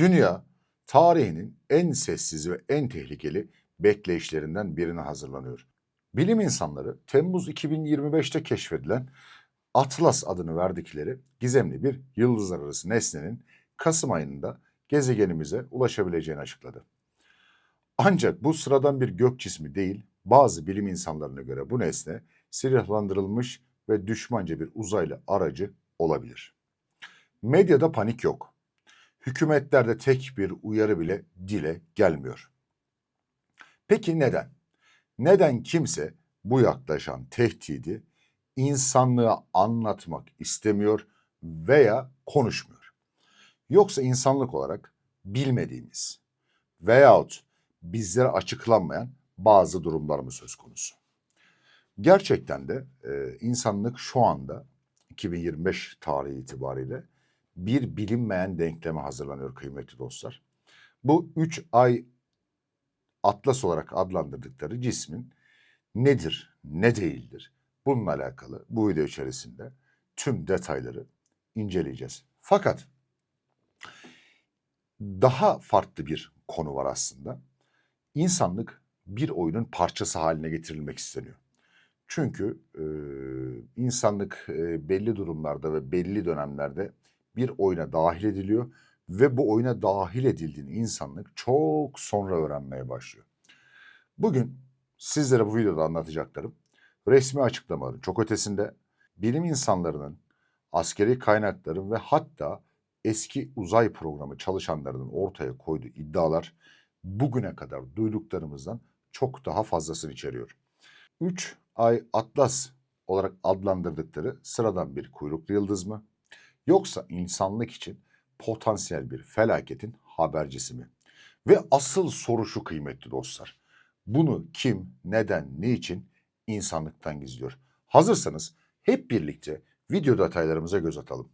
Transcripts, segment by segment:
Dünya tarihinin en sessiz ve en tehlikeli bekleyişlerinden birine hazırlanıyor. Bilim insanları Temmuz 2025'te keşfedilen Atlas adını verdikleri gizemli bir yıldızlar arası nesnenin Kasım ayında gezegenimize ulaşabileceğini açıkladı. Ancak bu sıradan bir gök cismi değil, bazı bilim insanlarına göre bu nesne silahlandırılmış ve düşmanca bir uzaylı aracı olabilir. Medyada panik yok. Hükümetlerde tek bir uyarı bile dile gelmiyor. Peki neden? Neden kimse bu yaklaşan tehdidi insanlığa anlatmak istemiyor veya konuşmuyor? Yoksa insanlık olarak bilmediğimiz veyahut bizlere açıklanmayan bazı durumlar mı söz konusu? Gerçekten de e, insanlık şu anda 2025 tarihi itibariyle bir bilinmeyen denkleme hazırlanıyor kıymetli dostlar. Bu 3 ay atlas olarak adlandırdıkları cismin nedir, ne değildir? Bununla alakalı bu video içerisinde tüm detayları inceleyeceğiz. Fakat daha farklı bir konu var aslında. İnsanlık bir oyunun parçası haline getirilmek isteniyor. Çünkü e, insanlık e, belli durumlarda ve belli dönemlerde bir oyuna dahil ediliyor ve bu oyuna dahil edildiğini insanlık çok sonra öğrenmeye başlıyor. Bugün sizlere bu videoda anlatacaklarım resmi açıklamaların çok ötesinde bilim insanlarının, askeri kaynakların ve hatta eski uzay programı çalışanlarının ortaya koyduğu iddialar bugüne kadar duyduklarımızdan çok daha fazlasını içeriyor. 3 ay atlas olarak adlandırdıkları sıradan bir kuyruklu yıldız mı? Yoksa insanlık için potansiyel bir felaketin habercisi mi? Ve asıl soru şu kıymetli dostlar. Bunu kim, neden, ne için insanlıktan gizliyor? Hazırsanız hep birlikte video detaylarımıza göz atalım.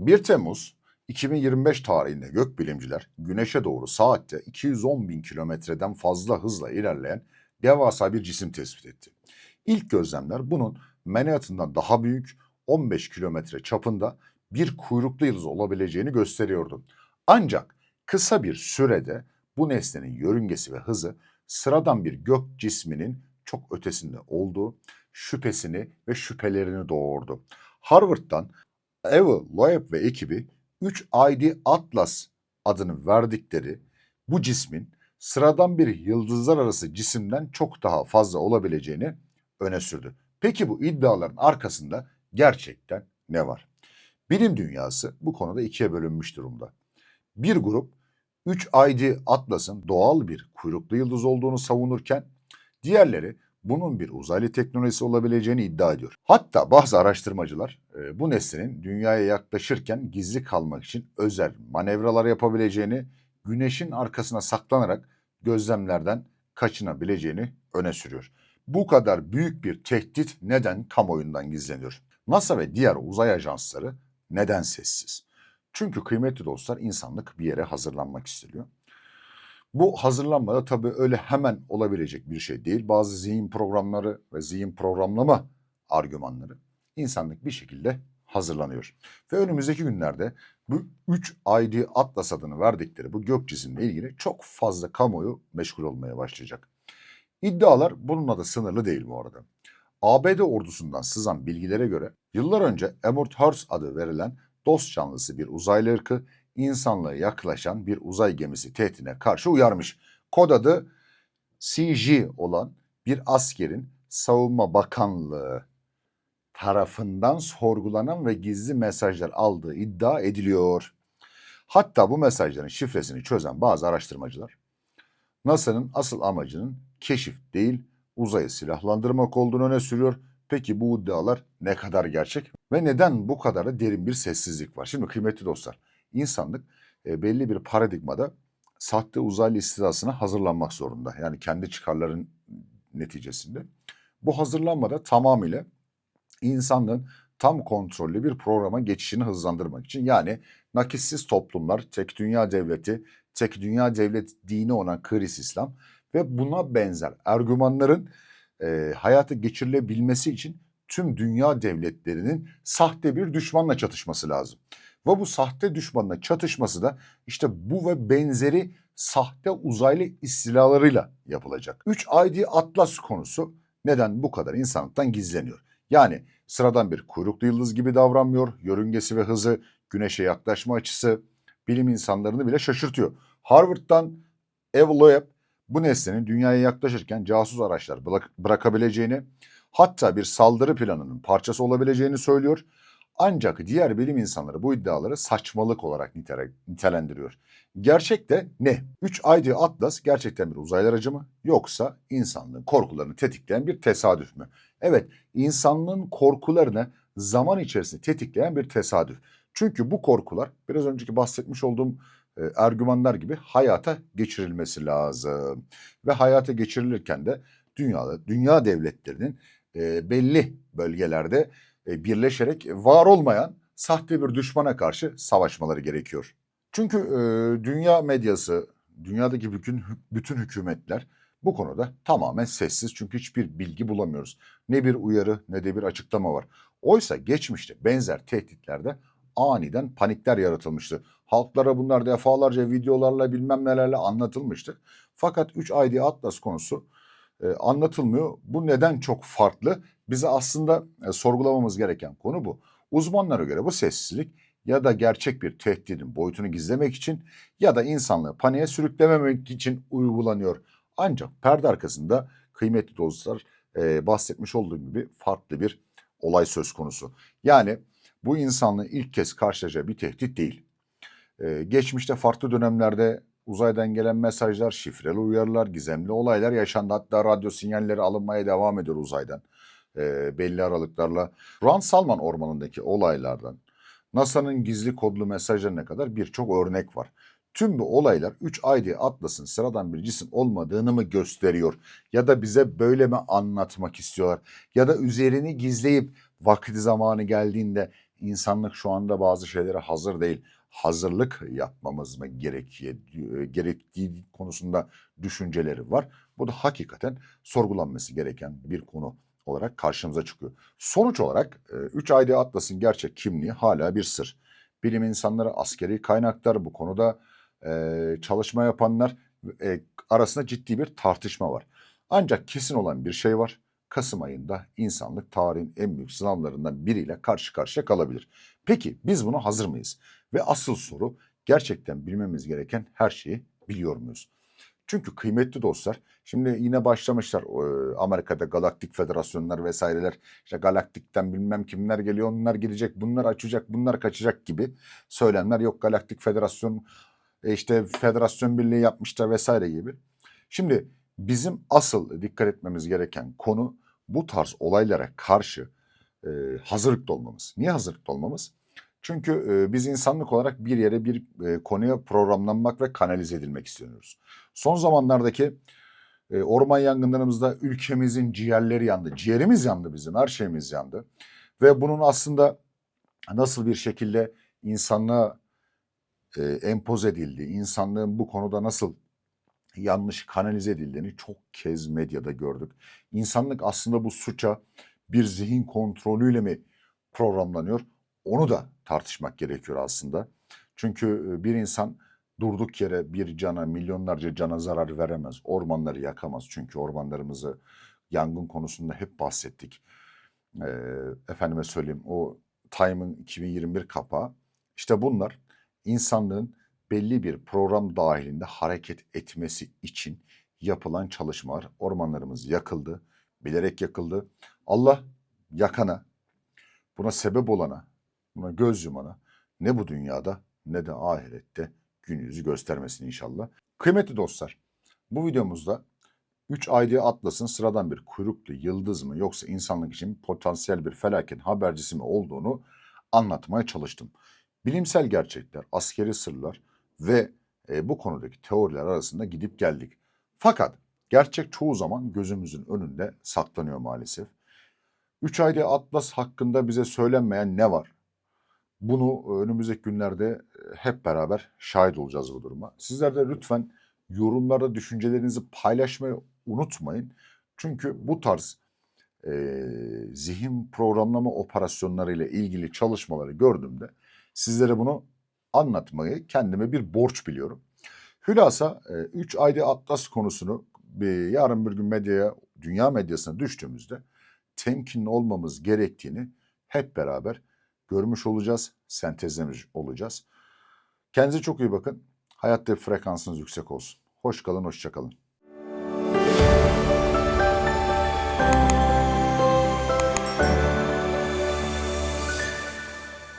1 Temmuz 2025 tarihinde gökbilimciler Güneş'e doğru saatte 210 bin kilometreden fazla hızla ilerleyen devasa bir cisim tespit etti. İlk gözlemler bunun Manhattan'dan daha büyük 15 kilometre çapında bir kuyruklu yıldız olabileceğini gösteriyordu. Ancak kısa bir sürede bu nesnenin yörüngesi ve hızı sıradan bir gök cisminin çok ötesinde olduğu şüphesini ve şüphelerini doğurdu. Harvard'dan Eva Loeb ve ekibi 3 ID Atlas adını verdikleri bu cismin sıradan bir yıldızlar arası cisimden çok daha fazla olabileceğini öne sürdü. Peki bu iddiaların arkasında gerçekten ne var? Bilim dünyası bu konuda ikiye bölünmüş durumda. Bir grup 3 ID Atlas'ın doğal bir kuyruklu yıldız olduğunu savunurken diğerleri bunun bir uzaylı teknolojisi olabileceğini iddia ediyor. Hatta bazı araştırmacılar e, bu nesnenin dünyaya yaklaşırken gizli kalmak için özel manevralar yapabileceğini, güneşin arkasına saklanarak gözlemlerden kaçınabileceğini öne sürüyor. Bu kadar büyük bir tehdit neden kamuoyundan gizleniyor? NASA ve diğer uzay ajansları neden sessiz? Çünkü kıymetli dostlar insanlık bir yere hazırlanmak istiyor. Bu hazırlanma da tabii öyle hemen olabilecek bir şey değil. Bazı zihin programları ve zihin programlama argümanları insanlık bir şekilde hazırlanıyor. Ve önümüzdeki günlerde bu 3 ID Atlas adını verdikleri bu gök cisimle ilgili çok fazla kamuoyu meşgul olmaya başlayacak. İddialar bununla da sınırlı değil bu arada. ABD ordusundan sızan bilgilere göre yıllar önce Emmett Hearst adı verilen dost canlısı bir uzaylı ırkı insanlığa yaklaşan bir uzay gemisi tehdine karşı uyarmış. Kod adı CG olan bir askerin Savunma Bakanlığı tarafından sorgulanan ve gizli mesajlar aldığı iddia ediliyor. Hatta bu mesajların şifresini çözen bazı araştırmacılar NASA'nın asıl amacının keşif değil uzayı silahlandırmak olduğunu öne sürüyor. Peki bu iddialar ne kadar gerçek ve neden bu kadar da derin bir sessizlik var? Şimdi kıymetli dostlar insanlık e, belli bir paradigmada sahte uzaylı istilasına hazırlanmak zorunda. Yani kendi çıkarların neticesinde. Bu hazırlanmada tamamıyla insanlığın tam kontrollü bir programa geçişini hızlandırmak için yani nakitsiz toplumlar, tek dünya devleti, tek dünya devlet dini olan Hristiyan İslam ve buna benzer argümanların e, hayata geçirilebilmesi için tüm dünya devletlerinin sahte bir düşmanla çatışması lazım. Ve bu sahte düşmanla çatışması da işte bu ve benzeri sahte uzaylı istilalarıyla yapılacak. 3 ID Atlas konusu neden bu kadar insanlıktan gizleniyor? Yani sıradan bir kuyruklu yıldız gibi davranmıyor, yörüngesi ve hızı, güneşe yaklaşma açısı bilim insanlarını bile şaşırtıyor. Harvard'dan Eve Loeb bu nesnenin dünyaya yaklaşırken casus araçlar bırak- bırakabileceğini, hatta bir saldırı planının parçası olabileceğini söylüyor. Ancak diğer bilim insanları bu iddiaları saçmalık olarak nitele- nitelendiriyor. Gerçek de ne? 3 ID Atlas gerçekten bir uzaylı aracı mı? Yoksa insanlığın korkularını tetikleyen bir tesadüf mü? Evet, insanlığın korkularını zaman içerisinde tetikleyen bir tesadüf. Çünkü bu korkular biraz önceki bahsetmiş olduğum e, argümanlar gibi hayata geçirilmesi lazım. Ve hayata geçirilirken de dünyada dünya devletlerinin e, belli bölgelerde birleşerek var olmayan sahte bir düşmana karşı savaşmaları gerekiyor. Çünkü e, dünya medyası, dünyadaki bütün bütün hükümetler bu konuda tamamen sessiz çünkü hiçbir bilgi bulamıyoruz. Ne bir uyarı ne de bir açıklama var. Oysa geçmişte benzer tehditlerde aniden panikler yaratılmıştı. Halklara bunlar defalarca videolarla bilmem nelerle anlatılmıştı. Fakat 3 ID Atlas konusu e, anlatılmıyor. Bu neden çok farklı? Bize aslında e, sorgulamamız gereken konu bu. Uzmanlara göre bu sessizlik ya da gerçek bir tehdidin boyutunu gizlemek için ya da insanlığı paniğe sürüklememek için uygulanıyor. Ancak perde arkasında kıymetli dostlar e, bahsetmiş olduğum gibi farklı bir olay söz konusu. Yani bu insanlığın ilk kez karşılaşacağı bir tehdit değil. E, geçmişte farklı dönemlerde uzaydan gelen mesajlar, şifreli uyarılar, gizemli olaylar yaşandı. Hatta radyo sinyalleri alınmaya devam ediyor uzaydan e, belli aralıklarla. Ron Salman ormanındaki olaylardan NASA'nın gizli kodlu mesajlarına kadar birçok örnek var. Tüm bu olaylar 3 ID Atlas'ın sıradan bir cisim olmadığını mı gösteriyor? Ya da bize böyle mi anlatmak istiyorlar? Ya da üzerini gizleyip vakti zamanı geldiğinde insanlık şu anda bazı şeylere hazır değil. Hazırlık yapmamız mı gerekiyor, gerektiği konusunda düşünceleri var. Bu da hakikaten sorgulanması gereken bir konu olarak karşımıza çıkıyor. Sonuç olarak 3 ID Atlas'ın gerçek kimliği hala bir sır. Bilim insanları, askeri kaynaklar bu konuda e, çalışma yapanlar e, arasında ciddi bir tartışma var. Ancak kesin olan bir şey var. Kasım ayında insanlık tarihin en büyük sınavlarından biriyle karşı karşıya kalabilir. Peki biz buna hazır mıyız? Ve asıl soru gerçekten bilmemiz gereken her şeyi biliyor muyuz? Çünkü kıymetli dostlar şimdi yine başlamışlar Amerika'da galaktik federasyonlar vesaireler işte galaktikten bilmem kimler geliyor onlar gelecek bunlar açacak bunlar kaçacak gibi söylemler yok galaktik federasyon e, işte federasyon birliği yapmışlar vesaire gibi. Şimdi bizim asıl dikkat etmemiz gereken konu bu tarz olaylara karşı e, hazırlıklı olmamız. Niye hazırlıklı olmamız? Çünkü e, biz insanlık olarak bir yere bir e, konuya programlanmak ve kanalize edilmek istiyoruz. Son zamanlardaki e, orman yangınlarımızda ülkemizin ciğerleri yandı. Ciğerimiz yandı bizim, her şeyimiz yandı. Ve bunun aslında nasıl bir şekilde insanlığa e, empoze edildiği, insanlığın bu konuda nasıl yanlış kanalize edildiğini çok kez medyada gördük. İnsanlık aslında bu suça bir zihin kontrolüyle mi programlanıyor? Onu da tartışmak gerekiyor aslında. Çünkü bir insan durduk yere bir cana, milyonlarca cana zarar veremez. Ormanları yakamaz. Çünkü ormanlarımızı yangın konusunda hep bahsettik. Ee, efendime söyleyeyim o Time'ın 2021 kapağı. İşte bunlar insanlığın belli bir program dahilinde hareket etmesi için yapılan çalışmalar. Ormanlarımız yakıldı, bilerek yakıldı. Allah yakana, buna sebep olana, buna göz yumana ne bu dünyada ne de ahirette gün yüzü göstermesin inşallah. Kıymetli dostlar, bu videomuzda 3 ID Atlas'ın sıradan bir kuyruklu yıldız mı yoksa insanlık için potansiyel bir felaket habercisi mi olduğunu anlatmaya çalıştım. Bilimsel gerçekler, askeri sırlar ve e, bu konudaki teoriler arasında gidip geldik. Fakat gerçek çoğu zaman gözümüzün önünde saklanıyor maalesef. 3 ayda Atlas hakkında bize söylenmeyen ne var? Bunu önümüzdeki günlerde e, hep beraber şahit olacağız bu duruma. Sizler de lütfen yorumlarda düşüncelerinizi paylaşmayı unutmayın. Çünkü bu tarz e, zihin programlama operasyonları ile ilgili çalışmaları gördüğümde sizlere bunu anlatmayı kendime bir borç biliyorum. Hülasa 3 ayrı atlas konusunu bir, yarın bir gün medyaya, dünya medyasına düştüğümüzde temkinli olmamız gerektiğini hep beraber görmüş olacağız, sentezlemiş olacağız. Kendinize çok iyi bakın. Hayatta frekansınız yüksek olsun. Hoş kalın, hoşça kalın.